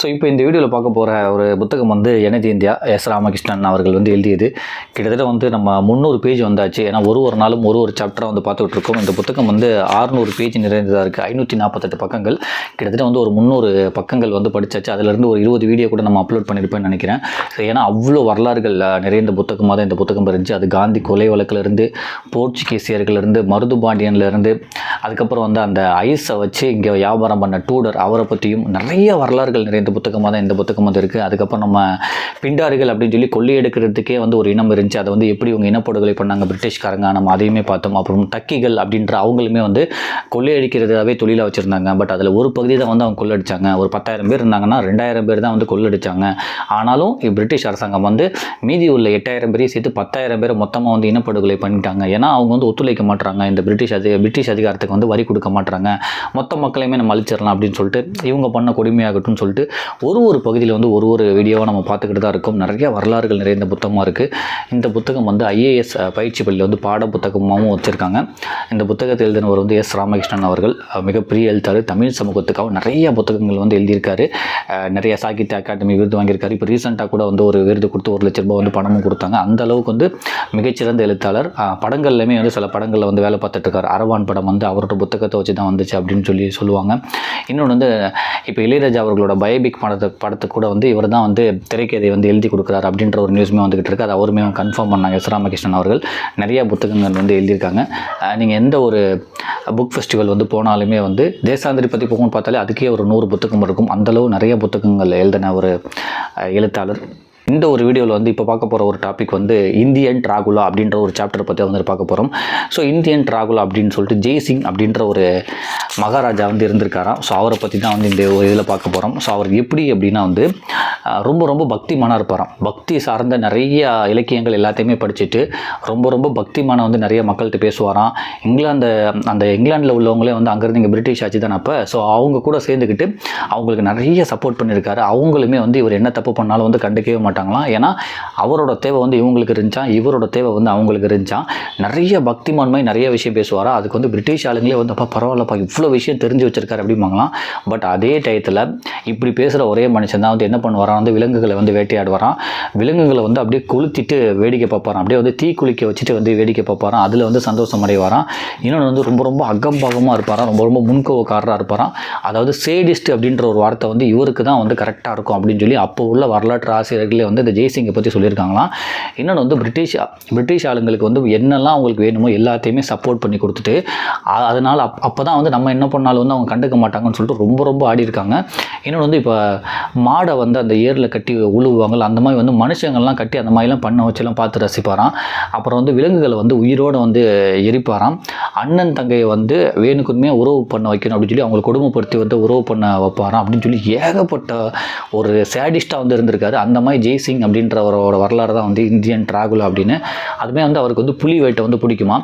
So இப்போ இந்த வீடியோவில் பார்க்க போகிற ஒரு புத்தகம் வந்து எனது இந்தியா எஸ் ராமகிருஷ்ணன் அவர்கள் வந்து எழுதியது. கிட்டத்தட்ட வந்து நம்ம முந்நூறு பேஜ் வந்தாச்சு. ஏன்னா ஒரு ஒரு நாளும் ஒரு ஒரு சாப்டராக வந்து பார்த்துக்கிட்டு இருக்கோம். இந்த புத்தகம் வந்து 600 பேஜ் நிறைந்ததாக இருக்குது ஐநூற்றி நாற்பத்தெட்டு பக்கங்கள். கிட்டத்தட்ட வந்து ஒரு முந்நூறு பக்கங்கள் வந்து படிச்சாச்சு. அதிலிருந்து ஒரு இருபது வீடியோ கூட நம்ம அப்லோட் பண்ணியிருப்பேன்னு நினைக்கிறேன். ஸோ ஏன்னா அவ்வளோ வரலாறுகள் நிறைந்த புத்தகமாக தான் இந்த புத்தகம் இருந்துச்சு. அது காந்தி கொலை வழக்கிலிருந்து போர்ச்சுகீசியர்களிருந்து மருதுபாண்டியன்லேருந்து அதுக்கப்புறம் வந்து அந்த ஐஸை வச்சு இங்கே வியாபாரம் பண்ண டூடர் அவரை பற்றியும் நிறைய வரலாறுகள் நிறைந்த புத்தகமாக தான் இந்த புத்தகம் வந்து இருக்குது அதுக்கப்புறம் நம்ம பிண்டாறுகள் அப்படின்னு சொல்லி கொள்ளையெடுக்கிறதுக்கே வந்து ஒரு இனம் இருந்துச்சு. அதை வந்து எப்படி இவங்க இனப்படுகொலை பண்ணாங்க? பிரிட்டிஷ்காரங்க. நம்ம அதையுமே பார்த்தோம். அப்புறம் தக்கிகள் அப்படின்ற அவங்களுமே வந்து கொள்ளையடிக்கிறதாவே தொழிலாக வச்சுருந்தாங்க. பட் அதில் ஒரு பகுதி தான் வந்து அவங்க கொள்ளடிச்சாங்க. ஒரு பத்தாயிரம் பேர் இருந்தாங்கன்னா ரெண்டாயிரம் பேர் தான் வந்து கொள்ளடிச்சாங்க. ஆனாலும் பிரிட்டிஷ் அரசாங்கம் வந்து மீதி உள்ள எட்டாயிரம் பேரையும் சேர்த்து பத்தாயிரம் பேர் மொத்தமாக வந்து இனப்படுகொலை பண்ணிட்டாங்க. ஏன்னா அவங்க வந்து ஒத்துழைக்க மாட்டுறாங்க இந்த பிரிட்டிஷ் அதி பிரிட்டிஷ் அதிகாரத்துக்கு வந்து வரி கொடுக்க மாட்டுறாங்க மொத்த மக்களையுமே நம்ம அழிச்சிடலாம் அப்படின்னு சொல்லிட்டு இவங்க பண்ண கொடுமையாகட்டும்னு சொல்லிட்டு ஒரு ஒரு பகுதியில் வந்து ஒரு ஒரு வீடியோவாக நம்ம பார்த்துக்கிட்டு தான் இருக்கோம். நிறைய வரலாறுகள் நிறைந்த புத்தகமாக இருக்குது இந்த புத்தகம் வந்து ஐஏஎஸ் பயிற்சி பள்ளியில் வந்து பாட புத்தகமாகவும் வச்சுருக்காங்க. இந்த புத்தகத்தை எழுதினவர் வந்து எஸ் ராமகிருஷ்ணன் அவர்கள். மிகப்பெரிய எழுத்தாளர். தமிழ் சமூகத்துக்காக நிறைய புத்தகங்கள் வந்து எழுதியிருக்காரு. நிறைய சாகித்ய அகாடமி விருது வாங்கியிருக்காரு. இப்போ ரீசெண்டாக கூட வந்து ஒரு விருது கொடுத்து ஒரு லட்ச ரூபாய் வந்து பணமும் கொடுத்தாங்க. அந்த அளவுக்கு வந்து மிகச்சிறந்த எழுத்தாளர். படங்கள்லையுமே வந்து சில படங்களில் வந்து வேலை பார்த்துட்ருக்காரு அரவான் படம் வந்து அவரோட புத்தகத்தை வச்சு தான் வந்துச்சு அப்படின்னு சொல்லி சொல்லுவாங்க. இன்னொன்று வந்து இப்போ இளையராஜா அவர்களோட பயோபிக் படத்தை படத்துக்கு கூட வந்து இவர் தான் வந்து திரைக்கதை வந்து எழுதி கொடுக்குறாரு அப்படின்ற ஒரு நியூஸுமே வந்துகிட்டு இருக்குது அது அவருமே கன்ஃபார்ம் பண்ணாங்க. எஸ். ராமகிருஷ்ணன் அவர்கள் நிறைய புத்தகங்கள் வந்து எழுதியிருக்காங்க. நீங்கள் எந்த ஒரு புக் ஃபெஸ்டிவல் வந்து போனாலுமே வந்து தேசாந்திரி பற்றி போகணும்னு பார்த்தாலே அதுக்கே ஒரு நூறு புத்தகம் இருக்கும். அந்தளவு நிறைய புத்தகங்கள் எழுதின ஒரு எழுத்தாளர். இந்த ஒரு வீடியோவில் வந்து இப்போ பார்க்க போகிற ஒரு டாபிக் வந்து இந்தியன் ட்ராகுலா அப்படின்ற ஒரு சாப்டர் பற்றி வந்து பார்க்க போகிறோம் ஸோ இந்தியன் ட்ராகுலா அப்படின்னு சொல்லிட்டு ஜெய்சிங் அப்படின்ற ஒரு மகாராஜா வந்து இருந்திருக்காராம். ஸோ அவரை பற்றி தான் வந்து இந்த ஒரு இதில் பார்க்க போகிறோம் ஸோ அவர் எப்படி அப்படின்னா வந்து ரொம்ப ரொம்ப பக்திமானாக இருப்பாராம். பக்தி சார்ந்த நிறைய இலக்கியங்கள் எல்லாத்தையுமே படிச்சுட்டு ரொம்ப ரொம்ப பக்திமான வந்து நிறைய மக்கள்கிட்ட பேசுவாராம். இங்கிலாந்து அந்த இங்கிலாந்தில் உள்ளவங்களே வந்து அங்கேருந்து இங்கே பிரிட்டிஷ் ஆட்சி தான் அப்போ. ஸோ அவங்க கூட சேர்ந்துக்கிட்டு அவங்களுக்கு நிறைய சப்போர்ட் பண்ணியிருக்காரு. அவங்களுமே வந்து இவர் என்ன தப்பு பண்ணாலும் வந்து கண்டுக்கவே மாட்டாங்களாம் ஏன்னா அவரோட தேவை வந்து இவங்களுக்கு இருந்துச்சான் இவரோட தேவை வந்து அவங்களுக்கு இருந்துச்சான் நிறைய பக்திமான்மை நிறைய விஷயம் பேசுவாரா? அதுக்கு வந்து பிரிட்டிஷ் ஆளுங்களே வந்து அப்பா பரவாயில்லப்பா இவ்வளோ விஷயம் தெரிஞ்சு வச்சிருக்காரு அப்படிம்பாங்களாம். பட் அதே டயத்தில் இப்படி பேசுகிற ஒரே மனுஷன் தான் வந்து என்ன பண்ணுவாரா வந்து விலங்குகளை வந்து வேட்டையாடுவாராம். விலங்குகளை வந்து அப்படியே கொளுத்திட்டு வேடிக்கை பார்ப்பாராம். அப்படியே வந்து தீ குளிக்க வச்சுட்டு வந்து வேடிக்கை பார்ப்பாராம். அதில் வந்து சந்தோஷம் அடைவாராம். இன்னொன்று வந்து ரொம்ப ரொம்ப அகம்பாகமாக இருப்பாராம். ரொம்ப ரொம்ப முன்கோவக்காரராக இருப்பாராம். அதாவது சேடிஸ்ட் அப்படின்ற ஒரு வார்த்தை வந்து இவருக்கு தான் வந்து கரெக்டாக இருக்கும் அப்படின்னு சொல்லி அப்போ உள்ள வரலாற்று ஆசிரியர்களே வந்து இந்த ஜெய்சிங்கை பற்றி சொல்லியிருக்காங்களாம். இன்னொன்று வந்து பிரிட்டிஷ் பிரிட்டிஷ் ஆளுங்களுக்கு வந்து என்னெல்லாம் அவங்களுக்கு வேணுமோ எல்லாத்தையுமே சப்போர்ட் பண்ணி கொடுத்துட்டு அதனால் அப் அப்போ தான் வந்து நம்ம என்ன பண்ணாலும் வந்து அவங்க கண்டுக்க மாட்டாங்கன்னு சொல்லிட்டு ரொம்ப ரொம்ப ஆடி இருக்காங்க இன்னொன்று வந்து இப்போ மாடை வந்து அந்த ஏரில் கட்டி உழுவுவாங்கல்ல அந்த மாதிரி வந்து மனுஷங்கள்லாம் கட்டி அந்த மாதிரிலாம் பண்ண வச்செல்லாம் பார்த்து ரசிப்பாராம். அப்புறம் வந்து விலங்குகளை வந்து உயிரோடு வந்து எரிப்பாராம். அண்ணன் தங்கையை வந்து வேணுக்குமே உறவு பண்ண வைக்கணும் அப்படின்னு சொல்லி அவங்களை கொடுமைப்படுத்தி வந்து உறவு பண்ண வைப்பாராம் அப்படின்னு சொல்லி ஏகப்பட்ட ஒரு சேடிஸ்டாக வந்து இருந்திருக்காரு. அந்த மாதிரி ஜெய்சிங் அப்படின்றவரோட வரலாறு தான் வந்து இந்தியன் டிராகுலா அப்படின்னு. அதுமே வந்து அவருக்கு வந்து புலி வேட்டை வந்து பிடிக்குமா?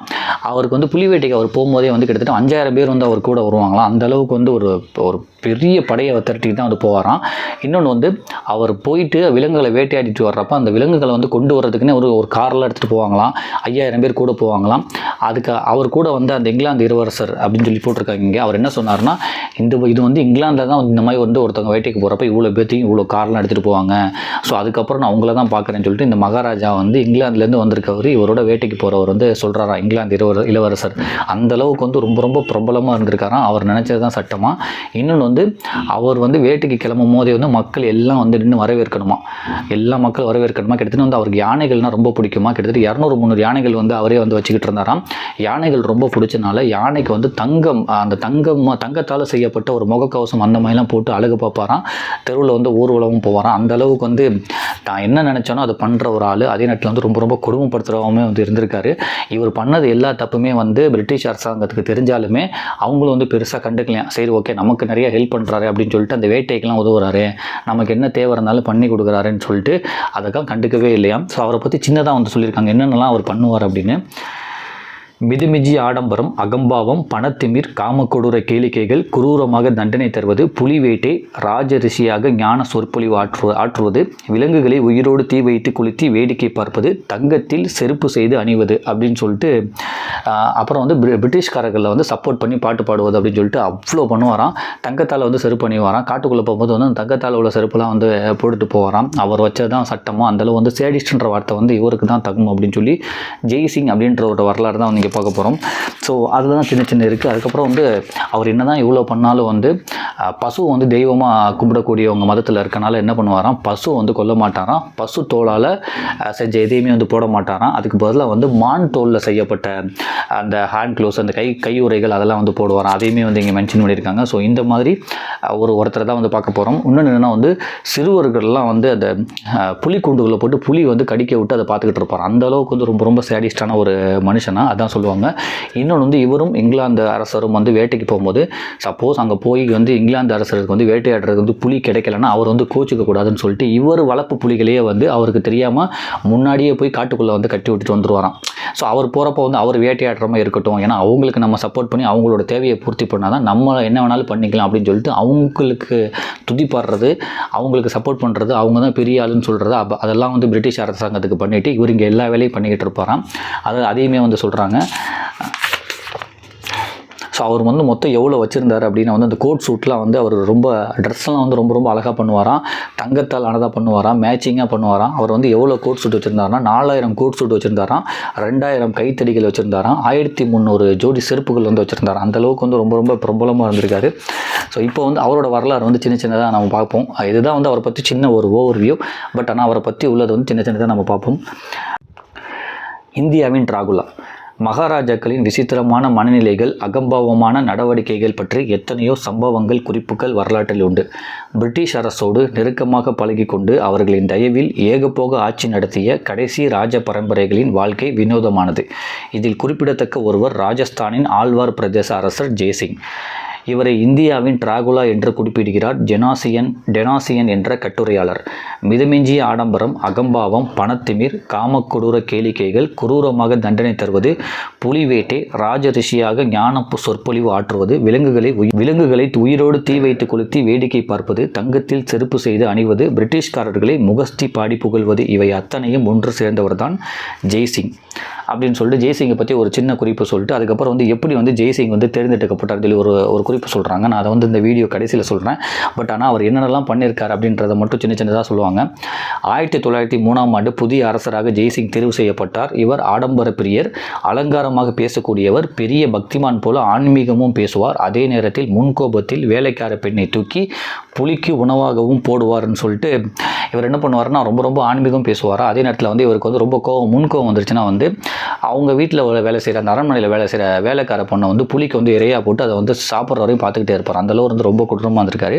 அவருக்கு வந்து புலி வேட்டைக்கு அவர் போகும்போதே வந்து கிட்டத்தட்ட அஞ்சாயிரம் பேர் வந்து அவர் கூட வருவாங்களாம். அந்த அளவுக்கு வந்து ஒரு ஒரு பெரிய படையை திரட்டிட்டு தான் வந்து போவாராம். இன்னொன்று வந்து அவர் போயிட்டு விலங்குகளை வேட்டையாடிட்டு வர்றப்ப அந்த விலங்குகளை வந்து கொண்டு வர்றதுக்குன்னே ஒரு ஒரு காரில் எடுத்துகிட்டு போவாங்களாம். ஐயாயிரம் பேர் கூட போவாங்களாம். அதுக்கு அவர் கூட வந்து அந்த இங்கிலாந்து இளவரசர் அப்படின்னு சொல்லி போட்டிருக்காங்க இங்கே. அவர் என்ன சொன்னார்னா இந்த இது வந்து இங்கிலாந்தில் தான் இந்த மாதிரி வந்து ஒருத்தவங்க வேட்டைக்கு போகிறப்ப இவ்வளோ பேர்த்தையும் இவ்வளோ கார்லாம் எடுத்துகிட்டு போவாங்க. ஸோ அதுக்கு அதுக்கப்புறம் நான் அவங்கள தான் பார்க்குறேன்னு சொல்லிட்டு இந்த மகாராஜா வந்து இங்கிலாந்துலேருந்து வந்திருக்கவர் இவரோட வேட்டைக்கு போகிறவர் வந்து சொல்கிறாரா இங்கிலாந்து இளவர இளவரசர். அந்த அளவுக்கு வந்து ரொம்ப ரொம்ப பிரபலமாக இருந்திருக்காராம் அவர் நினச்சது தான் சட்டமாக இன்னொன்று வந்து அவர் வந்து வேட்டைக்கு கிளம்பும் போதே வந்து மக்கள் எல்லாம் வந்து நின்று வரவேற்கணுமா? எல்லா மக்கள் வரவேற்கணுமா? கிட்டத்தட்ட வந்து அவருக்கு யானைகள்னால் ரொம்ப பிடிக்குமா? கிட்டத்தட்ட இரநூறு முந்நூறு யானைகள் வந்து அவரே வந்து வச்சுக்கிட்டு இருந்தாராம். யானைகள் ரொம்ப பிடிச்சனால யானைக்கு வந்து தங்கம் அந்த தங்கம் தங்கத்தால் செய்யப்பட்ட ஒரு முகக்கவசம் அந்த மாதிரிலாம் போட்டு அழகு பார்ப்பாராம். தெருவில் வந்து ஊர்வலமும் போவாராம். அந்த அளவுக்கு வந்து தான் என்ன நினச்சானோ அதை பண்ணுற ஒரு ஆள். அதே நேரத்தில் வந்து ரொம்ப ரொம்ப கொடுமைப்படுத்துகிறவங்க வந்து இருந்திருக்காரு. இவர் பண்ணது எல்லா தப்புமே வந்து பிரிட்டிஷ் அரசாங்கத்துக்கு தெரிஞ்சாலுமே அவங்களும் வந்து பெருசாக கண்டுக்கலையா? சரி ஓகே நமக்கு நிறைய ஹெல்ப் பண்ணுறாரு அப்படின்னு சொல்லிட்டு அந்த வேட்டைக்கெல்லாம் உதவுறாரு. நமக்கு என்ன தேவை இருந்தாலும் பண்ணி கொடுக்குறாருன்னு சொல்லிட்டு அதெல்லாம் கண்டுக்கவே இல்லையா? ஸோ அவரை பற்றி சின்னதாக வந்து சொல்லியிருக்காங்க. என்னென்னலாம் அவர் பண்ணுவார் அப்படின்னு. மிதுமிஜி ஆடம்பரம் அகம்பாவம் பணத்திமிர் காமக்கொடூர கேளிக்கைகள் குரூரமாக தண்டனை தருவது புலி வேட்டை ராஜரிஷியாக ஞான சொற்பொழிவு ஆற்று ஆற்றுவது விலங்குகளை உயிரோடு தீ வைத்து குளித்து வேடிக்கை பார்ப்பது தங்கத்தில் செருப்பு செய்து அணிவது அப்படின்னு சொல்லிட்டு அப்புறம் வந்து பிரிட்டிஷ்காரர்களில் வந்து சப்போர்ட் பண்ணி பாட்டு பாடுவது அப்படின்னு சொல்லிட்டு அவ்வளோ பண்ணுவாராம். தங்கத்தால் வந்து செருப்பு அணிவாராம். காட்டுக்குள்ளே போகும்போது வந்து தங்கத்தால் உள்ள செருப்புலாம் வந்து போட்டுட்டு போவாராம். அவர் வச்சது தான் சட்டமோ அந்தளவு வந்து சேடிஸ்ட்ன்ற வார்த்தை வந்து இவருக்கு தான் தகும் அப்படின்னு சொல்லி ஜெய்சிங் அப்படின்ற ஒரு வரலாறு தான் நீங்கள் பார்க்க போகிறோம் ஸோ அதில் தான் சின்ன சின்ன இருக்குது அதுக்கப்புறம் வந்து அவர் என்ன தான் இவ்வளோ பண்ணாலும் வந்து பசு வந்து தெய்வமாக கும்பிடக்கூடியவங்க மதத்தில் இருக்கனால என்ன பண்ணுவாராம்? பசு வந்து கொல்ல மாட்டாராம். பசு தோலால் செஞ்ச எதையுமே வந்து போட மாட்டாராம். அதுக்கு பதிலாக வந்து மான் தோலில் செய்யப்பட்ட அந்த ஹேண்ட் க்ளோஸ் அந்த கை கையுறைகள் அதெல்லாம் வந்து போடுவாராம். அதையுமே வந்து இங்கே மென்ஷன் பண்ணியிருக்காங்க. ஸோ இந்த மாதிரி ஒரு ஒருத்தரை தான் வந்து பார்க்க போகிறோம் இன்னொன்று என்னென்னா வந்து சிறுவர்கள்லாம் வந்து அந்த புலி கூண்டுகளை போட்டு புலி வந்து கடிக்க விட்டு அதை பார்த்துக்கிட்டு இருப்பார் அந்த அளவுக்கு வந்து ரொம்ப ரொம்ப சேடிஸ்டான ஒரு மனுஷனா அதான் சொல்லுவாங்க. இன்னொன்று வந்து இவரும் இங்கிலாந்து அரசரும் வந்து வேட்டைக்கு போகும்போது சப்போஸ் அங்கே போய் வந்து இங்கிலாந்து அரசருக்கு வந்து வேட்டையாடுறதுக்கு வந்து புலி கிடைக்கலன்னா அவர் வந்து கோச்சிக்க கூடாதுன்னு சொல்லிட்டு இவர் வளர்ப்பு புலிகளையே வந்து அவருக்கு தெரியாமல் முன்னாடியே போய் காட்டுக்குள்ளே வந்து கட்டி விட்டுட்டு வந்துருவாராம். ஸோ அவர் போகிறப்ப வந்து அவர் வேட்டையாடுற மாதிரி இருக்கட்டும். ஏன்னா அவங்களுக்கு நம்ம சப்போர்ட் பண்ணி அவங்களோட தேவையை பூர்த்தி பண்ணால் தான் நம்ம என்ன வேணாலும் பண்ணிக்கலாம் அப்படின்னு சொல்லிட்டு அவங்களுக்கு துதிப்பாடுறது அவங்களுக்கு சப்போர்ட் பண்ணுறது அவங்க தான் பெரிய ஆளுன்னு சொல்கிறது அப்போ அதெல்லாம் வந்து பிரிட்டிஷ் அரசாங்கத்துக்கு பண்ணிவிட்டு இவர் இங்கே எல்லா வேலையும் பண்ணிக்கிட்டு இருப்பாராம். அது அதையுமே வந்து சொல்கிறாங்க ஸோ அவர் வந்து மொத்தம் எவ்வளோ வச்சுருந்தார் அப்படின்னா வந்து அந்த கோட் சூட்லாம் வந்து அவர் ரொம்ப ட்ரெஸ்லாம் வந்து ரொம்ப ரொம்ப அழகாக பண்ணுவாராம். தங்கத்தால் அழகாக பண்ணுவாராம். மேட்சிங்காக பண்ணுவாராம். அவர் வந்து எவ்வளோ கோட் சூட் வச்சுருந்தாருன்னா நாலாயிரம் கோட் சூட் வச்சுருந்தாராம். ரெண்டாயிரம் கைத்தடிகள் வச்சுருந்தாராம். ஆயிரத்தி முந்நூறு ஜோடி செருப்புகள் வந்து வச்சுருந்தாராம். அந்தளவுக்கு வந்து ரொம்ப ரொம்ப பிரபலமாக இருந்திருக்காரு. ஸோ இப்போ வந்து அவரோட வரலாறு வந்து சின்ன சின்னதாக நம்ம பார்ப்போம். இதுதான் வந்து அவரை பற்றி சின்ன ஒரு ஓவர் வியூ பட் ஆனால் அவரை பற்றி உள்ளது வந்து சின்ன சின்னதாக நம்ம பார்ப்போம். இந்தியாவின் ட்ராகுலா. மகாராஜாக்களின் விசித்திரமான மனநிலைகள் அகம்பாவமான நடவடிக்கைகள் பற்றி எத்தனையோ சம்பவங்கள் குறிப்புகள் வரலாற்றில் உண்டு. பிரிட்டிஷ் அரசோடு நெருக்கமாக பழகிக்கொண்டு அவர்களின் தயவில் ஏகபோக ஆட்சி நடத்திய கடைசி ராஜ பரம்பரைகளின் வாழ்க்கை வினோதமானது. இதில் குறிப்பிடத்தக்க ஒருவர் ராஜஸ்தானின் ஆழ்வார் பிரதேச அரசர் ஜெய்சிங். இவரை இந்தியாவின் டிராகுலா என்று குறிப்பிடுகிறார் ஜெனாசியன் டெனாசியன் என்ற கட்டுரையாளர். மிதமிஞ்சிய ஆடம்பரம் அகம்பாவம் பணத்திமிர் காமக்கொடூர கேளிக்கைகள் குரூரமாக தண்டனை தருவது புலிவேட்டை ராஜரிஷியாக ஞான சொற்பொழிவு ஆற்றுவது விலங்குகளை விலங்குகளை உயிரோடு தீ வைத்து கொளுத்தி வேடிக்கை பார்ப்பது தங்கத்தில் செருப்பு செய்து அணிவது பிரிட்டிஷ்காரர்களை முகஸ்தி பாடி புகழ்வது இவை அத்தனையும் ஒன்று சேர்ந்தவர்தான் ஜெய்சிங். அப்படின்னு சொல்லிட்டு ஜெய்சிங்கை பற்றி ஒரு சின்ன குறிப்பு சொல்லிட்டு அதுக்கப்புறம் வந்து எப்படி வந்து ஜெய்சிங் வந்து தேர்ந்தெடுக்கப்பட்டார் சொல்லி ஒரு ஒரு குறிப்பு சொல்கிறாங்க நான் அதை வந்து இந்த வீடியோ கடைசியில் சொல்கிறேன் பட் ஆனால் அவர் என்னென்னலாம் பண்ணியிருக்கார் அப்படின்றத மட்டும் சின்ன சின்னதாக சொல்லுவாங்க. ஆயிரத்தி தொள்ளாயிரத்தி மூணாம் ஆண்டு புதிய அரசராக ஜெய்சிங் தேர்வு செய்யப்பட்டார். இவர் ஆடம்பர பிரியர் அலங்காரமாக பேசக்கூடியவர் பெரிய பக்திமான் போல ஆன்மீகமும் பேசுவார். அதே நேரத்தில் முன்கோபத்தில் வேலைக்கார பெண்ணை தூக்கி புலிக்கு உணவாகவும் போடுவார்னு சொல்லிட்டு இவர் என்ன பண்ணுவாருன்னா ரொம்ப ரொம்ப ஆன்மீகம் பேசுவார்? அதே நேரத்தில் வந்து இவருக்கு வந்து ரொம்ப கோவம் முன்கோவம் வந்துருச்சுன்னா வந்து அவங்க வீட்டில் வேலை செய்கிற அந்த அரண்மனையில் வேலை செய்கிற வேலைக்கார பொண்ணை வந்து புலிக்கு வந்து இறையாக போட்டு அதை வந்து சாப்பிட்ற வரையும் பார்த்துக்கிட்டே இருப்பார். அந்தளவு வந்து ரொம்ப குற்றமாக இருந்திருக்காரு.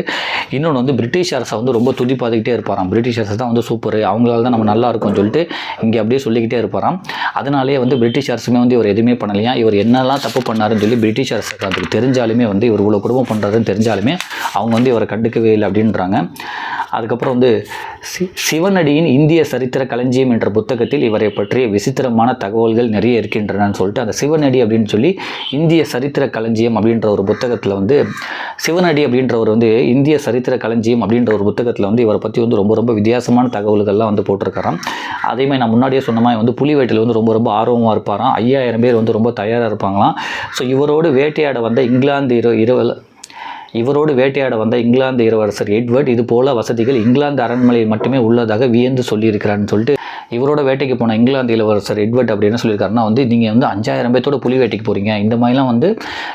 இன்னொன்று வந்து பிரிட்டிஷ் அரசை வந்து ரொம்ப துதி பார்த்துக்கிட்டே இருப்பாராம். பிரிட்டிஷ் அரசு தான் வந்து சூப்பர் அவங்களால தான் நம்ம நல்லா இருக்கும்னு சொல்லிட்டு இங்கே அப்படியே சொல்லிக்கிட்டே இருப்பாராம். அதனாலேயே வந்து பிரிட்டிஷ் அரசுமே வந்து இவர் எதுவுமே பண்ணலையா? இவர் என்னெல்லாம் தப்பு பண்ணாருன்னு சொல்லி பிரிட்டிஷ் அரசு அதுக்கு தெரிஞ்சாலுமே வந்து இவர் இவ்வளோ குடும்பம் பண்ணுறாருன்னு தெரிஞ்சாலுமே அவங்க வந்து இவரை கண்டுக்கவே இல்லை அப்படின்றாங்க. அதுக்கப்புறம் வந்து சி சிவனடியின் இந்திய சரித்திர களஞ்சியம் என்ற புத்தகத்தில் இவரை பற்றிய விசித்திரமான தகவல்கள் நிறைய இருக்கின்றனன்னு சொல்லிட்டு அந்த சிவனடி அப்படின்னு சொல்லி இந்திய சரித்திர களஞ்சியம் அப்படின்ற ஒரு புத்தகத்தில் வந்து சிவனடி அப்படின்றவர் வந்து இந்திய சரித்திர களஞ்சியம் அப்படின்ற ஒரு புத்தகத்தில் வந்து இவரை பற்றி வந்து ரொம்ப ரொம்ப வித்தியாசமான தகவல்கள்லாம் வந்து போட்டிருக்காராம். அதேமாதிரி நான் முன்னாடியே சொன்ன மாதிரி வந்து புலிவேட்டில் வந்து ரொம்ப ரொம்ப ஆர்வமாக இருப்பாராம். ஐயாயிரம் பேர் வந்து ரொம்ப தயாராக இருப்பாங்களாம். ஸோ இவரோடு வேட்டையாட வந்த இங்கிலாந்து இரு இரவு இவரோடு வேட்டையாட வந்த இங்கிலாந்து இளவரசர் எட்வர்ட் இது போல வசதிகள் இங்கிலாந்து அரண்மனையில் மட்டுமே உள்ளதாக வியந்து சொல்லியிருக்கிறான்னு சொல்லிட்டு இவரோட வேட்டைக்கு போன இங்கிலாந்து இளவரசர் எட்வர்ட் அப்படி என்ன சொல்லியிருக்காருன்னா வந்து நீங்கள் வந்து அஞ்சாயிரம் பேர்த்தோட புலி வேட்டைக்கு போகிறீங்க இந்த மாதிரிலாம் வந்து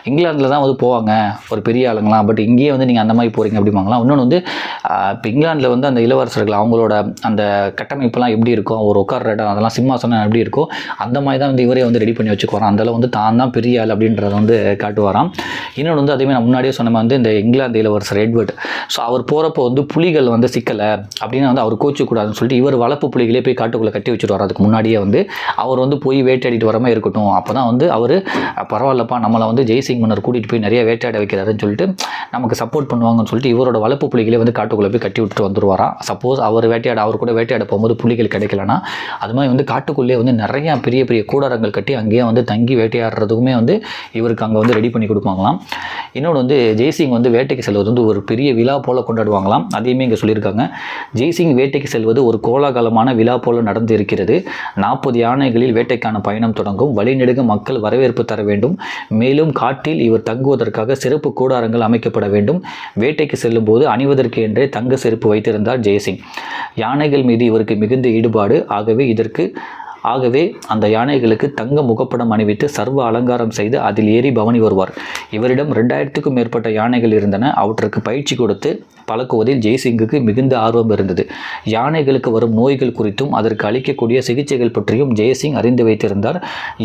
இங்கிலாந்தில் தான் வந்து போவாங்க. ஒரு பெரிய ஆளுங்களாம். பட் இங்கேயே வந்து நீங்கள் அந்த மாதிரி போகிறீங்க அப்படிம்பாங்களாம். இன்னொன்று வந்து இப்போ இங்கிலாந்தில் வந்து அந்த இளவரசர்கள் அவங்களோட அந்த கட்டமைப்பெல்லாம் எப்படி இருக்கும்? ஒரு உட்கார்ற இடம் அதெல்லாம் சிம்மாசனம் எப்படி இருக்கோ அந்த மாதிரி தான் வந்து இவரே வந்து ரெடி பண்ணி வச்சுக்குவாராம். அந்தளவு வந்து தான் தான் பெரிய ஆள் அப்படின்றத வந்து காட்டுவாராம். இன்னொன்று வந்து அதேமாதிரி நான் முன்னாடியே சொன்ன வந்து இந்த இந்த இங்கிலாந்து இளவரசர் எட்வர்ட். ஸோ அவர் போகிறப்போ வந்து புலிகள் வந்து சிக்கலை. அப்படின்னு வந்து அவர் கோச்சிக்கூடாதுன்னு சொல்லிட்டு இவர் வளர்ப்பு புலிகளே போய் காட்டுக்குள்ளே கட்டி வச்சுட்டு அதுக்கு முன்னாடியே வந்து அவர் வந்து போய் வேட்டையாடிட்டு வரமா இருக்கட்டும். அப்போ தான் வந்து அவர் பரவாயில்லப்பா நம்மளை வந்து ஜெய்சிங் மன்னர் கூட்டிகிட்டு போய் நிறைய வேட்டையாட வைக்கிறாருன்னு சொல்லிட்டு நமக்கு சப்போர்ட் பண்ணுவாங்கன்னு சொல்லிட்டு இவரோட வளர்ப்பு புலிகளே வந்து காட்டுக்குள்ளே போய் கட்டி விட்டுட்டு வந்துருவாராம் சப்போஸ் அவர் வேட்டையாட அவர் கூட வேட்டையாட போகும்போது புலிகள் கிடைக்கலனா அது மாதிரி வந்து காட்டுக்குள்ளே வந்து நிறைய பெரிய பெரிய கூடாரங்கள் கட்டி அங்கேயே வந்து தங்கி வேட்டையாடுறதுக்குமே வந்து இவருக்கு அங்கே வந்து ரெடி பண்ணி கொடுப்பாங்களாம். இன்னொன்று வந்து ஜெய்சிங் வந்து வேட்டைக்கு செல்வது வந்து ஒரு பெரிய விழா போல் கொண்டாடுவாங்களாம். அதையுமே இங்கே சொல்லியிருக்காங்க. ஜெய்சிங் வேட்டைக்கு செல்வது ஒரு கோலாகலமான விழா போல நடந்து இருக்கிறது நாற்பது யானைகளில் வேட்டைக்கான பயணம் தொடங்கும். வழிநெடுக மக்கள் வரவேற்பு தர வேண்டும். மேலும் காட்டில் இவர் தங்குவதற்காக சிறப்பு கூடாரங்கள் அமைக்கப்பட வேண்டும். வேட்டைக்கு செல்லும் போது அணிவதற்கு என்றே தங்க செருப்பு வைத்திருந்தார் ஜெய்சிங் யானைகள் மீது இவருக்கு மிகுந்த ஈடுபாடு. ஆகவே இதற்கு ஆகவே அந்த யானைகளுக்கு தங்க முகப்படம் அணிவித்து சர்வ அலங்காரம் செய்து அதில் ஏறி பவனி வருவார். இவரிடம் ரெண்டாயிரத்துக்கும் மேற்பட்ட யானைகள் இருந்தன. அவற்றுக்கு பயிற்சி கொடுத்து பழக்குவதில் ஜெய்சிங்குக்கு மிகுந்த ஆர்வம் இருந்தது. யானைகளுக்கு வரும் நோய்கள் குறித்தும் அதற்கு அளிக்கக்கூடிய சிகிச்சைகள் பற்றியும் ஜெய்சிங் அறிந்து வைத்திருந்தார்.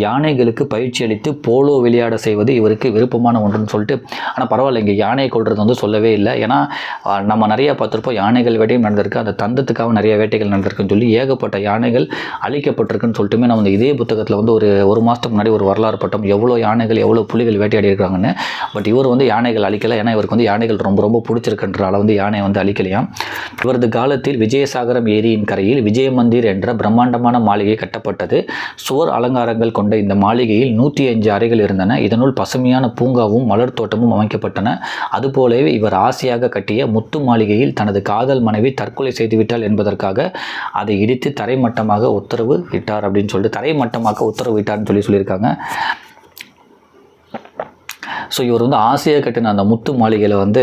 யானைகளுக்கு பயிற்சி அளித்து போலோ விளையாட செய்வது இவருக்கு விருப்பமான ஒன்றுன்னு சொல்லிட்டு ஆனால் பரவாயில்ல இங்கே யானை கொள்வது வந்து சொல்லவே இல்லை. ஏன்னா நம்ம நிறைய பார்த்துருப்போம் யானைகள் வேட்டையும் நடந்திருக்கு. அந்த தந்தத்துக்காக நிறைய வேட்டைகள் நடந்திருக்குன்னு சொல்லி ஏகப்பட்ட யானைகள் அழிக்கப்பட்டிருக்குன்னு சொல்லிட்டுமே நான் இதே புத்தகத்தில் வந்து ஒரு ஒரு மாதத்துக்கு முன்னாடி ஒரு வரலாறு பட்டம் எவ்வளோ யானைகள் எவ்வளோ புலிகள் வேட்டையாடி இருக்காங்கன்னு. பட் இவர் வந்து யானைகள் அழிக்கலை. ஏன்னா இவருக்கு வந்து யானைகள் ரொம்ப ரொம்ப பிடிச்சிருக்குன்றனால வந்து யானை வந்து அழிக்கலையாம். இவரது காலத்தில் விஜயசாகரம் ஏரியின் கரையில் விஜய மந்திர் என்ற பிரம்மாண்டமான மாளிகை கட்டப்பட்டது. சுவர் அலங்காரங்கள் கொண்ட இந்த மாளிகையில் நூற்றி அஞ்சு அறைகள் இருந்தன. இதனுள் பசுமையான பூங்காவும் மலர் தோட்டமும் அமைக்கப்பட்டன. அதுபோலவே இவர் ஆசையாக கட்டிய முத்து மாளிகையில் தனது காதல் மனைவி தற்கொலை செய்துவிட்டாள் என்பதற்காக அதை இடித்து தரைமட்டமாக உத்தரவு இட்டார் அப்படின்னு சொல்லிட்டு தரைமட்டமாக உத்தரவு இட்டார்னு சொல்லி சொல்லியிருக்காங்க. ஸோ இவர் வந்து ஆசையாக கட்டின அந்த முத்து மாளிகையில் வந்து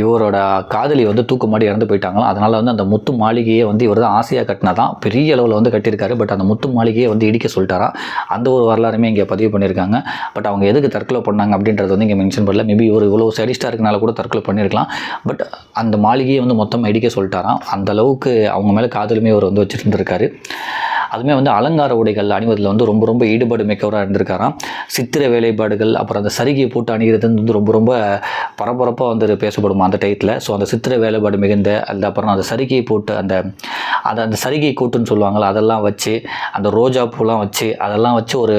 இவரோட காதலி வந்து தூக்குமாடி இறந்து போயிட்டாங்களோ அதனால் வந்து அந்த முத்து மாளிகையை வந்து இவர் தான் ஆசையாக கட்டினதான் பெரிய அளவில் வந்து கட்டியிருக்காரு. பட் அந்த முத்து மாளிகையை வந்து இடிக்க சொல்லிட்டாராம் அந்த ஒரு வரலாறுமே இங்கே பதிவு பண்ணியிருக்காங்க. பட் அவங்க எதுக்கு தற்கொலை பண்ணாங்க அப்படின்றது வந்து இங்கே மென்ஷன் பண்ணல. மேபி இவர் இவ்வளோ செடிஸ்டாக இருக்கனால கூட தற்கொலை பண்ணியிருக்கலாம். பட் அந்த மாளிகையை வந்து மொத்தமாக இடிக்க சொல்லிட்டாராம். அந்த அளவுக்கு அவங்க மேலே காதலுமே இவர் வந்து வச்சுருந்துருக்காரு. அதுவுமே வந்து அலங்கார உடைகள் அணிவதில் வந்து ரொம்ப ரொம்ப ஈடுபாடு மிக்கவராக இருந்திருக்காராம். சித்திர வேலைப்பாடுகள் அப்புறம் அந்த சரிகையை போட்டு அணிகிறது வந்து ரொம்ப ரொம்ப பரபரப்பாக வந்து பேசப்படுமா அந்த டயத்தில். ஸோ அந்த சித்திர வேலைப்பாடு மிகுந்த அந்த அப்புறம் அந்த சரிகையை போட்டு அந்த அதை அந்த சரிகை கூட்டுன்னு சொல்லுவாங்கள்ல அதெல்லாம் வச்சு அந்த ரோஜா பூலாம் வச்சு அதெல்லாம் வச்சு ஒரு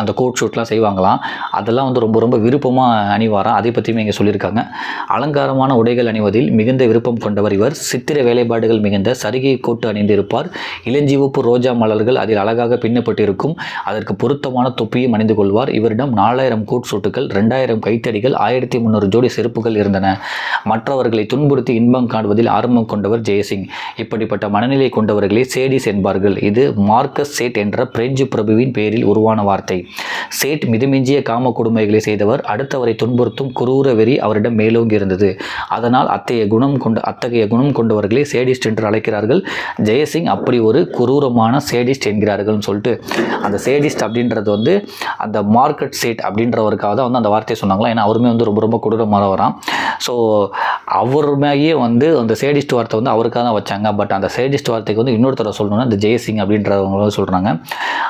அந்த கோட் ஷூட்லாம் செய்வாங்களாம். அதெல்லாம் வந்து ரொம்ப ரொம்ப விருப்பமாக அணிவாராம். அதை பற்றியுமே இங்கே சொல்லியிருக்காங்க. அலங்காரமான உடைகள் அணிவதில் மிகுந்த விருப்பம் கொண்டவர் இவர். சித்திர வேலைப்பாடுகள் மிகுந்த சரிகை கோட்டு அணிந்திருப்பார். இளஞ்சிவப்பு ரோஜா மலர்கள் அதில் அழகாக பின்னப்பட்டிருக்கும். அதற்கு பொருத்தமான தொப்பியும் அணிந்து கொள்வார். இவரிடம் நாலாயிரம் கூட் சூட்டுகள் ரெண்டாயிரம் கைத்தடிகள் ஆயிரத்தி முந்நூறு ஜோடி செருப்புகள் இருந்தன. மற்றவர்களை துன்புறுத்தி இன்பம் காண்பதில் ஆர்வம் கொண்டவர் ஜெயசிங். இப்படிப்பட்ட மனநிலை கொண்டவர்களே சேடிஸ் என்பார்கள். இது மார்க்கஸ் சேட் என்ற பிரெஞ்சு பிரபுவின் பெயரில் உருவான வார்த்தை. சேட் மிதுமிஞ்சிய காம கொடுமைகளை செய்தவர். அடுத்தவரை துன்புறுத்தும் குரூர வெறி அவரிடம் மேலோங்கி இருந்தது. அதனால் அத்தகைய குணம் கொண்ட அத்தகைய குணம் கொண்டவர்களை சேடிஸ்ட் என்று அழைக்கிறார்கள். ஜெயசிங் அப்படி ஒரு குரூரமான சேடிஸ்ட் என்கிறார்கள்னு சொல்லிட்டு அந்த சேடிஸ்ட் அப்படின்றது வந்து அந்த மார்க்கெட் சேட் அப்படின்றவருக்காக தான் வந்து அந்த வார்த்தையை சொன்னாங்களா? ஏன்னா அவருமே வந்து ரொம்ப ரொம்ப கொடூரமாக வரான் ஸோ அவருமேயே வந்து அந்த சேடிஸ்ட் வார்த்தை வந்து அவருக்காக தான் வச்சாங்க. பட் அந்த சேடிஸ்ட் வார்த்தைக்கு வந்து இன்னொருத்தர சொல்லணும்னா இந்த ஜெயசிங் அப்படின்றவங்க சொல்கிறாங்க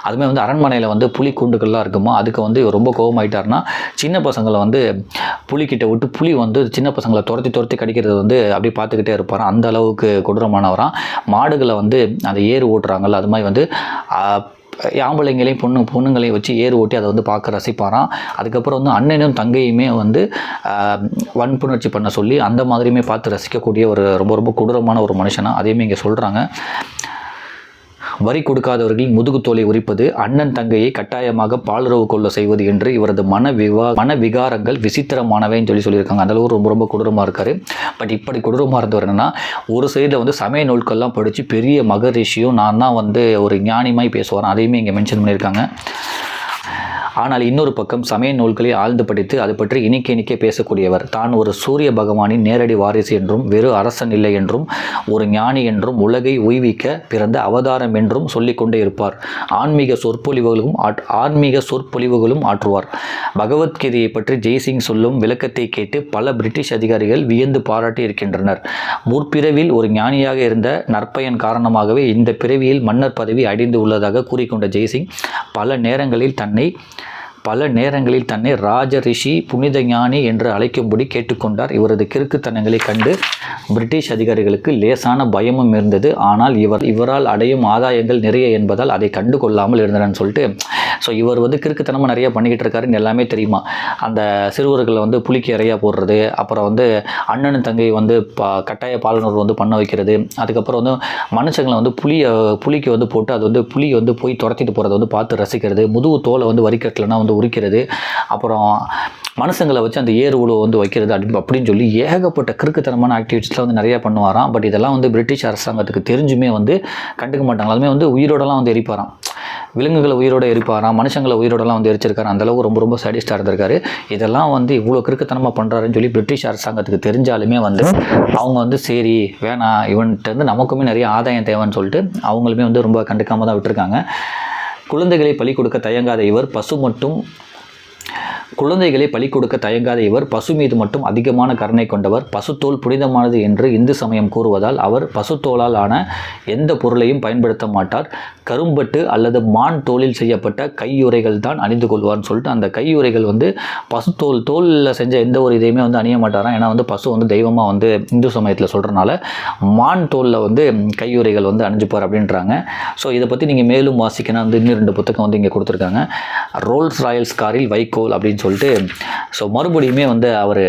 அதுமே வந்து அரண்மனையில் வந்து புலி கூண்டுகள்லாம் இருக்குமோ? அதுக்கு வந்து ரொம்ப கோபமாயிட்டார்னா சின்ன பசங்களை வந்து புலிக்கிட்ட விட்டு புலி வந்து சின்ன பசங்களை துரத்தி துரத்தி கடிக்கிறது வந்து அப்படியே பார்த்துக்கிட்டே இருப்பாராம். அந்த அளவுக்கு கொடூரமானவராம். மாடுகளை வந்து அந்த ஏறு ஓட்டுறாங்கல்ல அது மாதிரி வந்து வந்து ஆம்பளைங்களையும் பொண்ணு பொண்ணுங்களையும் வச்சு ஏறு ஓட்டி அதை வந்து பார்க்க ரசிப்பாராம். அதுக்கப்புறம் வந்து அண்ணனும் தங்கையுமே வந்து வன்புணர்ச்சி பண்ண சொல்லி அந்த மாதிரியுமே பார்த்து ரசிக்கக்கூடிய ஒரு ரொம்ப ரொம்ப கொடூரமான ஒரு மனுஷனாக அதையுமே இங்கே சொல்கிறாங்க வரி கொடுக்காதவர்களின் முதுகு தோலை உரிப்பது அண்ணன் தங்கையை கட்டாயமாக பாலுறவு கொள்ள செய்வது என்று இவரது மன விவா மன விகாரங்கள் விசித்திரமானவைன்னு சொல்லி சொல்லியிருக்காங்க. அந்த அளவு ரொம்ப ரொம்ப கொடூரமாக இருக்காரு. பட் இப்படி கொடூரமாக இருந்தவர் என்னன்னா ஒரு சைடில் வந்து சமய நூல்கள்லாம் படித்து பெரிய மகரிஷியும் நான் தான் வந்து ஒரு ஞானிமாய் பேசுவாரன் அதையுமே இங்கே மென்ஷன் பண்ணியிருக்காங்க. ஆனால் இன்னொரு பக்கம் சமய நூல்களை ஆழ்ந்து படித்து அது பற்றி இனிக்க இனிக்க பேசக்கூடியவர். தான் ஒரு சூரிய பகவானின் நேரடி வாரிசு என்றும் வெறு அரசன் இல்லை என்றும் ஒரு ஞானி என்றும் உலகை உய்விக்க பிறந்த அவதாரம் என்றும் சொல்லிக்கொண்டே இருப்பார். ஆன்மீக சொற்பொழிவுகளும் ஆன்மீக சொற்பொழிவுகளும் ஆற்றுவார். பகவத்கீதையை பற்றி ஜெய்சிங் சொல்லும் விளக்கத்தை கேட்டு பல பிரிட்டிஷ் அதிகாரிகள் வியந்து பாராட்டி இருக்கின்றனர். முற்பிறவில் ஒரு ஞானியாக இருந்த நற்பயன் காரணமாகவே இந்த பிறவியில் மன்னர் பதவி அடைந்து உள்ளதாக கூறிக்கொண்ட ஜெய்சிங் பல நேரங்களில் தன்னை பல நேரங்களில் தன்னை ராஜ ரிஷி புனித ஞானி என்று அழைக்கும்படி கேட்டுக்கொண்டார். இவரது கிறுக்குத்தனங்களை கண்டு பிரிட்டிஷ் அதிகாரிகளுக்கு லேசான பயமும் இருந்தது. ஆனால் இவர் இவரால் அடையும் ஆதாயங்கள் நிறைய என்பதால் அதை கண்டு கொள்ளாமல் இருந்தனன்னு சொல்லிட்டு ஸோ இவர் வந்து கிறுக்குத்தனமாக நிறைய பண்ணிக்கிட்டு இருக்காருன்னு எல்லாமே தெரியுமா? அந்த சிறுவர்களை வந்து புளிக்கு இறையா போடுறது அப்புறம் வந்து அண்ணன் தங்கை வந்து பா கட்டாய பாலுணர்வு வந்து பண்ண வைக்கிறது அதுக்கப்புறம் வந்து மனுஷங்களை வந்து புளியை புளிக்கு வந்து போட்டு அது வந்து புளி வந்து போய் துரத்திட்டு போகிறத வந்து பார்த்து ரசிக்கிறது முதுகு தோலை வந்து வரிக்கட்டலைன்னா வந்து உரிக்கிறது அப்புறம் மனுஷங்களை வச்சு அந்த ஏர் உழவு வந்து வைக்கிறது அப்படி அப்படின்னு சொல்லி ஏகப்பட்ட கிறுக்குத்தனமான ஆக்டிவிட்டிஸ்லாம் வந்து நிறையா பண்ணுவாராம். பட் இதெல்லாம் வந்து பிரிட்டிஷ் அரசாங்கத்துக்கு தெரிஞ்சுமே வந்து கண்டுக்க மாட்டாங்க. அதுமே வந்து உயிரோடலாம் வந்து எரிப்பாராம். விலங்குகளை உயிரோட எரிப்பாராம் மனுஷங்களை உயிரோடலாம் வந்து எரிச்சிருக்காரு? அந்தளவு ரொம்ப ரொம்ப சடிஸ்டாக இருந்திருக்காரு. இதெல்லாம் வந்து இவ்வளோ கிறுக்குத்தனமாக பண்ணுறாருன்னு சொல்லி பிரிட்டிஷ் அரசாங்கத்துக்கு தெரிஞ்சாலுமே வந்து அவங்க வந்து சரி வேணாம் இவன்கிட்ட வந்து நமக்குமே நிறைய ஆதாயம் தேவைன்னு சொல்லிட்டு அவங்களுமே வந்து ரொம்ப கண்டுக்காமல் தான் விட்டுருக்காங்க. குழந்தைகளை பலி கொடுக்க தயங்காத இவர் பசு மட்டும் குழந்தைகளை பலி கொடுக்க தயங்காத. இவர் பசு மீது மட்டும் அதிகமான கருணை கொண்டவர். பசுத்தோல் புனிதமானது என்று இந்து சமயம் கூறுவதால் அவர் பசுத்தோலால் ஆன எந்த பொருளையும் பயன்படுத்த மாட்டார். கரும்பட்டு அல்லது மான் தோலில் செய்யப்பட்ட கையுறைகள் தான் அணிந்து கொள்வார்னு சொல்லிட்டு அந்த கையுறைகள் வந்து பசுத்தோல் தோலில் செஞ்ச எந்த ஒரு இதையுமே வந்து அணிய மாட்டாராம் ஏன்னா வந்து பசு வந்து தெய்வமாக வந்து இந்து சமயத்தில் சொல்கிறனால மான் தோலில் வந்து கையுறைகள் வந்து அணிஞ்சுப்பார் அப்படின்றாங்க. ஸோ இதை பற்றி நீங்கள் மேலும் வாசிக்கணும். வந்து இன்னும் ரெண்டு புத்தகம் வந்து இங்கே கொடுத்துருக்காங்க. ரோல்ஸ் ராயல்ஸ் காரில் வைக்கோல் அப்படின்னு சொல்லிட்டு ஸோ மறுபடியுமே வந்து அவர்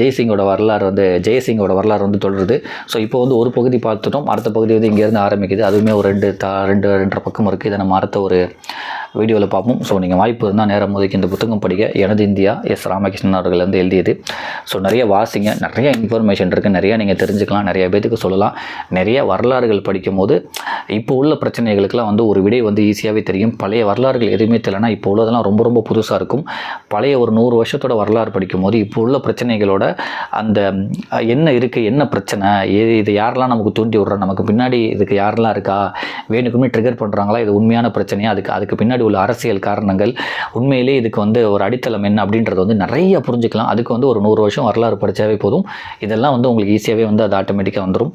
ஜெய்சிங்கோட வரலாறு வந்து ஜெய்சிங்கோட வரலாறு வந்து தொடருது. ஸோ இப்போ வந்து ஒரு பகுதி பார்த்துட்டோம். அடுத்த பகுதி வந்து இங்கேருந்து ஆரம்பிக்குது. அதுவுமே ஒரு ரெண்டு தா ரெண்டு ரெண்டரை பக்கம் இருக்குது இதை நம்ம அடுத்த ஒரு வீடியோவில் பார்ப்போம். ஸோ நீங்கள் வாய்ப்பு இருந்தால் நேரம் ஒதுக்கி இந்த புத்தகம் படிக்க எனது இந்தியா எஸ். ராமகிருஷ்ணன் அவர்கள் வந்து எழுதியது. ஸோ நிறைய வாசிங்க நிறைய இன்ஃபர்மேஷன் இருக்குது நிறையா நீங்கள் தெரிஞ்சுக்கலாம் நிறைய பேத்துக்கு சொல்லலாம். நிறைய வரலாறுகள் படிக்கும்போது இப்போ உள்ள பிரச்சனைகளுக்கெல்லாம் வந்து ஒரு விடை வந்து ஈஸியாகவே தெரியும். பழைய வரலாறுகள் எதுவுமே தெரியலனா இப்போ உள்ளதெல்லாம் ரொம்ப ரொம்ப புதுசாக இருக்கும். பழைய ஒரு நூறு வருஷத்தோட வரலாறு படிக்கும்போது இப்போ உள்ள பிரச்சனைகளோட அந்த என்ன இருக்குது என்ன பிரச்சனை இது இது யாரெல்லாம் நமக்கு தூண்டி விட்றோம் நமக்கு பின்னாடி இதுக்கு யாரெல்லாம் இருக்கா வேணுக்குமே ட்ரிகர் பண்ணுறாங்களா இது உண்மையான பிரச்சனையா அதுக்கு அதுக்கு பின்னாடி உள்ள அரசியல் காரணங்கள் உண்மையிலே இதுக்கு வந்து ஒரு அடித்தளம் என்ன அப்படின்றது வந்து நிறைய புரிஞ்சுக்கலாம். அதுக்கு வந்து ஒரு நூறு வருஷம் வரலாறு படித்தாவே போதும். இதெல்லாம் வந்து உங்களுக்கு ஈஸியாகவே வந்து அது ஆட்டோமேட்டிக்காக வந்துடும்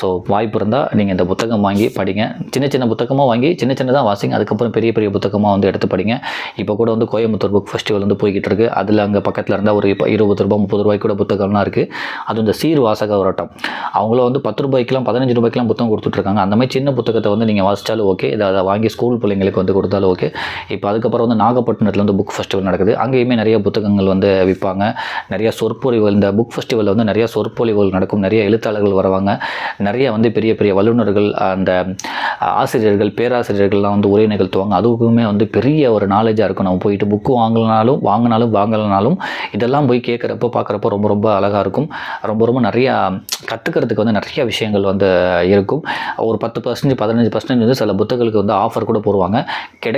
ஸோ வாய்ப்பு இருந்தால் நீங்கள் இந்த புத்தகம் வாங்கி படிங்க. சின்ன சின்ன புத்தகமாக வாங்கி சின்ன சின்னதாக வாசிங்க. அதுக்கப்புறம் பெரிய பெரிய புத்தகமாக வந்து எடுத்து படிங்க. இப்போ கூட வந்து கோயம்புத்தூர் புக் ஃபெஸ்டிவல் வந்து போய்கிட்டு இருக்குது அதில் அங்கே பக்கத்தில் இருந்தால் ஒரு இப்போ இருபது ரூபாய் முப்பது ரூபாய்க்கு கூட புத்தகம்லாம் இருக்குது அது இந்த சீர் வாசக வரட்டம் அவங்களும் வந்து பத்து ரூபாய்க்குலாம் பதினஞ்சு ரூபாய்க்குலாம் புத்தகம் கொடுத்துட்ருக்காங்க அந்த மாதிரி சின்ன புத்தகத்தை வந்து நீங்கள் வாசித்தாலும் ஓகே இதை அதை வாங்கி ஸ்கூல் பிள்ளைங்களுக்கு வந்து கொடுத்தாலும் ஓகே. இப்போ அதுக்கப்புறம் வந்து நாகப்பட்டினத்தில் வந்து புக் ஃபெஸ்டிவல் நடக்குது. அங்கேயுமே நிறைய புத்தகங்கள் வந்து விற்பாங்க. நிறைய சொற்பொழிவுகள் இந்த புக் ஃபெஸ்டிவலில் வந்து நிறைய சொற்பொழிவுகள் நடக்கும். நிறைய எழுத்தாளர்கள் வருவாங்க. நிறைய வந்து பெரிய பெரிய வல்லுநர்கள் அந்த ஆசிரியர்கள் பேராசிரியர்கள்லாம் வந்து உரை நிகழ்த்துவாங்க. அதுக்குமே வந்து பெரிய ஒரு நாலேஜாக இருக்கும். நம்ம போயிட்டு புக்கு வாங்கினாலும் வாங்கினாலும் வாங்கலனாலும் இதெல்லாம் போய் கேட்குறப்ப பார்க்குறப்ப ரொம்ப ரொம்ப அழகாக இருக்கும். ரொம்ப ரொம்ப நிறையா கற்றுக்கிறதுக்கு வந்து நிறைய விஷயங்கள் வந்து இருக்கும். ஒரு பத்து பர்சன்டேஜ் பதினஞ்சு பர்சன்டேஜ் வந்து சில புத்தகங்களுக்கு வந்து ஆஃபர் கூட போடுவாங்க.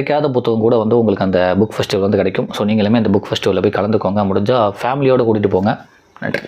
கிடைக்காத புத்தகம் கூட வந்து உங்களுக்கு அந்த புக் ஃபெஸ்டிவல் வந்து கிடைக்கும். ஸோ நீங்களுமே அந்த புக் ஃபெஸ்டிவலில் போய் கலந்துக்கோங்க. முடிஞ்சால் ஃபேமிலியோடு கூட்டிகிட்டு போங்க. நன்றி.